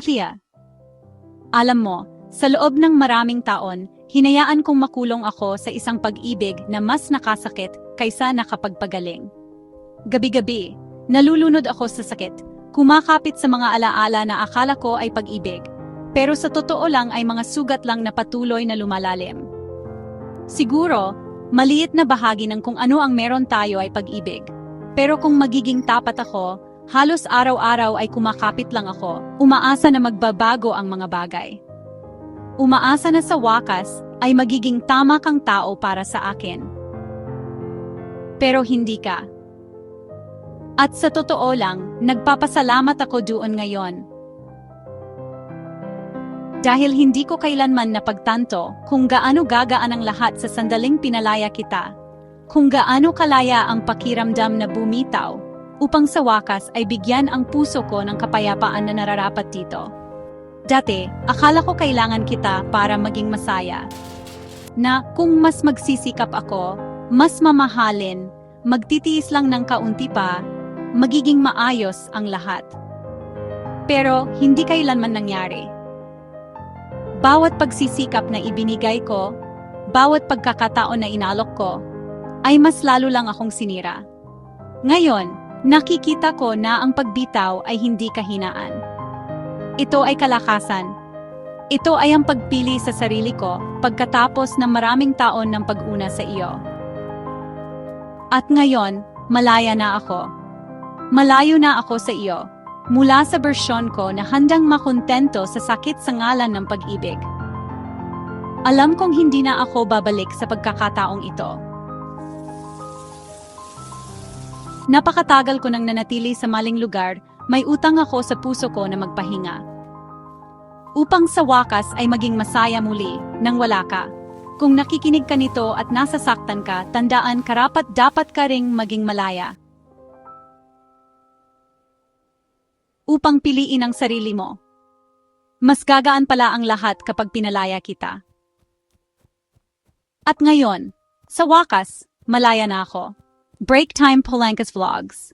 Atia. Alam mo, sa loob ng maraming taon, hinayaan kong makulong ako sa isang pag-ibig na mas nakasakit kaysa nakapagpagaling. Gabi-gabi, nalulunod ako sa sakit, kumakapit sa mga alaala na akala ko ay pag-ibig, pero sa totoo lang ay mga sugat lang na patuloy na lumalalim. Siguro, maliit na bahagi ng kung ano ang meron tayo ay pag-ibig. Pero kung magiging tapat ako, halos araw-araw ay kumakapit lang ako, umaasa na magbabago ang mga bagay. Umaasa na sa wakas ay magiging tama kang tao para sa akin. Pero hindi ka. At sa totoo lang, nagpapasalamat ako doon ngayon. Dahil hindi ko kailanman napagtanto kung gaano gagaan ang lahat sa sandaling pinalaya kita. Kung gaano kalaya ang pakiramdam na bumitaw, upang sa wakas ay bigyan ang puso ko ng kapayapaan na nararapat dito. Dati, akala ko kailangan kita para maging masaya. Na kung mas magsisikap ako, mas mamahalin, magtitiis lang ng kaunti pa, magiging maayos ang lahat. Pero hindi kailanman nangyari. Bawat pagsisikap na ibinigay ko, bawat pagkakataon na inalok ko, ay mas lalo lang akong sinira. Ngayon, nakikita ko na ang pagbitaw ay hindi kahinaan. Ito ay kalakasan. Ito ay ang pagpili sa sarili ko pagkatapos ng maraming taon ng pag-una sa iyo. At ngayon, malaya na ako. Malayo na ako sa iyo, mula sa bersyon ko na handang makontento sa sakit sa ngalan ng pag-ibig. Alam kong hindi na ako babalik sa pagkakataong ito. Napakatagal ko nang nanatili sa maling lugar, may utang ako sa puso ko na magpahinga. Upang sa wakas ay maging masaya muli nang wala ka. Kung nakikinig ka nito at nasasaktan ka, tandaan karapat dapat ka ring maging malaya. Upang piliin ang sarili mo. Mas gagaan pala ang lahat kapag pinalaya kita. At ngayon, sa wakas, malaya na ako. Break Time Polankas Vlogs